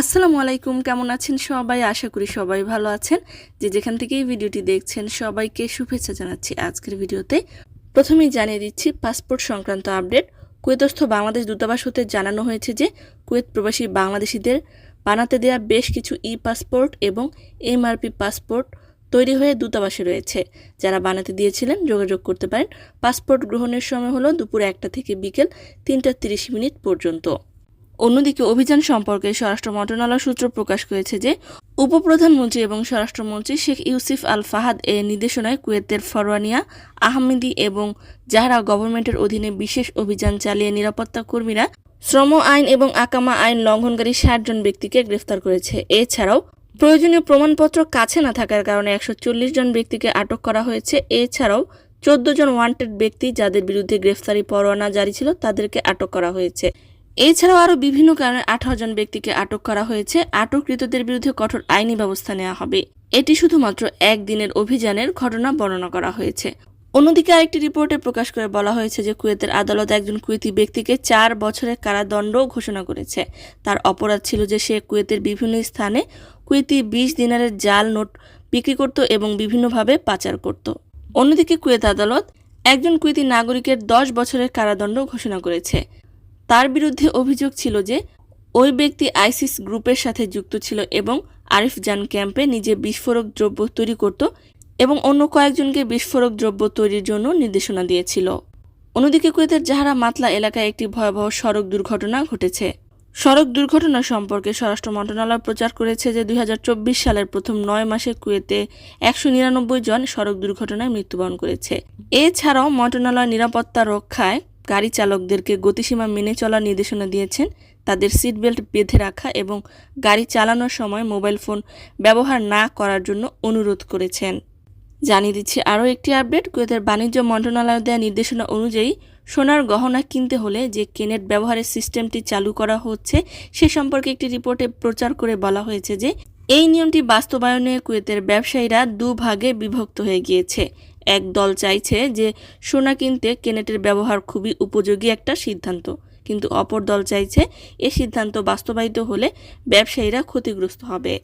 আসসালামু আলাইকুম, কেমন আছেন সবাই? আশা করি সবাই ভালো আছেন। যে যেখান থেকে এই ভিডিওটি দেখছেন, সবাইকে শুভেচ্ছা জানাচ্ছি আজকের ভিডিওতে। প্রথমেই জানিয়ে দিচ্ছি, পাসপোর্ট সংক্রান্ত আপডেট। কুয়েতস্থ বাংলাদেশ দূতাবাস হতে জানানো হয়েছে যে, কুয়েত প্রবাসী বাংলাদেশিদের বানাতে দেওয়া বেশ কিছু ই পাসপোর্ট এবং এমআরপি পাসপোর্ট তৈরি হয়ে দূতাবাসে রয়েছে। যারা বানাতে দিয়েছিলেন, যোগাযোগ করতে পারেন। পাসপোর্ট গ্রহণের সময় হলো দুপুর একটা থেকে বিকেল তিনটা তিরিশ মিনিট পর্যন্ত। অন্যদিকে অভিযান সম্পর্কে স্বরাষ্ট্র মন্ত্রণালয় সূত্র প্রকাশ করেছে যে, উপপ্রধানমন্ত্রী এবং স্বরাষ্ট্রমন্ত্রী শেখ ইউসিফ আল ফাহাদ এর নির্দেশনায় কুয়েতের ফরওয়ানিয়া আহমেদি এবং জাহরা গভর্নমেন্টের অধীনে বিশেষ অভিযান চালিয়ে নিরাপত্তা কর্মীরা শ্রম আইন এবং আকামা আইন লঙ্ঘনকারী ষাট জন ব্যক্তিকে গ্রেফতার করেছে। এছাড়াও প্রয়োজনীয় প্রমাণপত্র কাছে না থাকার কারণে একশো চল্লিশ জন ব্যক্তিকে আটক করা হয়েছে। এছাড়াও চোদ্দ জন ওয়ান্টেড ব্যক্তি যাদের বিরুদ্ধে গ্রেফতারি পরোয়ানা জারি ছিল তাদেরকে আটক করা হয়েছে। এছাড়াও আরও বিভিন্ন কারণে আঠারো জন ব্যক্তিকে আটক করা হয়েছে। আটককৃতদের বিরুদ্ধে কঠোর আইনি ব্যবস্থা নেওয়া হবে। এটি শুধুমাত্র একদিনের অভিযানের ঘটনা বর্ণনা করা হয়েছে। অন্যদিকে আরেকটি রিপোর্টে প্রকাশ করে বলা হয়েছে যে কুয়েতের আদালত একজন কুয়েতি ব্যক্তিকে চার বছরের কারাদণ্ড ঘোষণা করেছে। তার অপরাধ ছিল যে সে কুয়েতের বিভিন্ন স্থানে কুয়েতি বিশ দিনারের জাল নোট বিক্রি করত এবং বিভিন্নভাবে পাচার করত। অন্যদিকে কুয়েত আদালত একজন কুয়েতি নাগরিকের দশ বছরের কারাদণ্ড ঘোষণা করেছে। তার বিরুদ্ধে অভিযোগ ছিল যে, ওই ব্যক্তি আইসিস গ্রুপের সাথে যুক্ত ছিল এবং আরিফ জান ক্যাম্পে নিজে বিস্ফোরক দ্রব্য তৈরি করত এবং অন্য কয়েকজনকে বিস্ফোরক দ্রব্য তৈরির জন্য নির্দেশনা দিয়েছিল। অন্যদিকে কুয়েতের জাহারা মাতলা এলাকায় একটি ভয়াবহ সড়ক দুর্ঘটনা ঘটেছে। সড়ক দুর্ঘটনা সম্পর্কে স্বরাষ্ট্র মন্ত্রণালয় প্রচার করেছে যে, দুই হাজার চব্বিশ সালের প্রথম নয় মাসে কুয়েতে একশো নিরানব্বই জন সড়ক দুর্ঘটনায় মৃত্যুবরণ করেছে। এছাড়াও মন্ত্রণালয় নিরাপত্তা রক্ষায় গাড়ি চালকদেরকে গতিসীমা মেনে চলার নির্দেশনা দিয়েছেন। তাদের সিট বেল্ট বেঁধে রাখা এবং গাড়ি চালানোর সময় মোবাইল ফোন ব্যবহার না করার জন্য অনুরোধ করেছেন। জানিয়ে দিচ্ছি আরও একটি আপডেট। কুয়েতের বাণিজ্য মন্ত্রণালয় দেওয়া নির্দেশনা অনুযায়ী সোনার গহনা কিনতে হলে যে কেনেট ব্যবহারের সিস্টেমটি চালু করা হচ্ছে, সে সম্পর্কে একটি রিপোর্টে প্রচার করে বলা হয়েছে যে এই নিয়মটি বাস্তবায়নে কুয়েতের ব্যবসায়ীরা দুভাগে বিভক্ত হয়ে গিয়েছে। এক দল চাইছে যে সোনা কিনতে কেনেটের ব্যবহার খুবই উপযোগী একটা সিদ্ধান্ত। কিন্তু অপর দল চাইছে এ সিদ্ধান্ত বাস্তবায়িত হলে ব্যবসায়ীরা ক্ষতিগ্রস্ত হবে।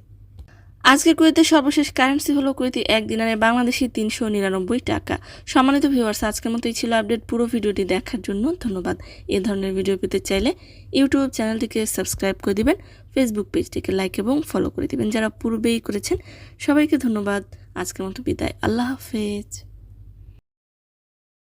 আজকের কুয়েতের সর্বশেষ কারেন্সি হলো কুয়েতি এক দিনারে বাংলাদেশি তিনশো নিরানব্বই টাকা। সম্মানিত ভিউয়ার্স আজকের মতোই ছিল আপডেট পুরো ভিডিওটি দেখার জন্য ধন্যবাদ। এ ধরনের ভিডিও পেতে চাইলে ইউটিউব চ্যানেলটিকে সাবস্ক্রাইব করে দিবেন ফেসবুক পেজটিকে লাইক এবং ফলো করে দিবেন। যারা পূর্বেই করেছেন, সবাইকে ধন্যবাদ। আজকের মতো বিদায়। আল্লাহ হাফেজ।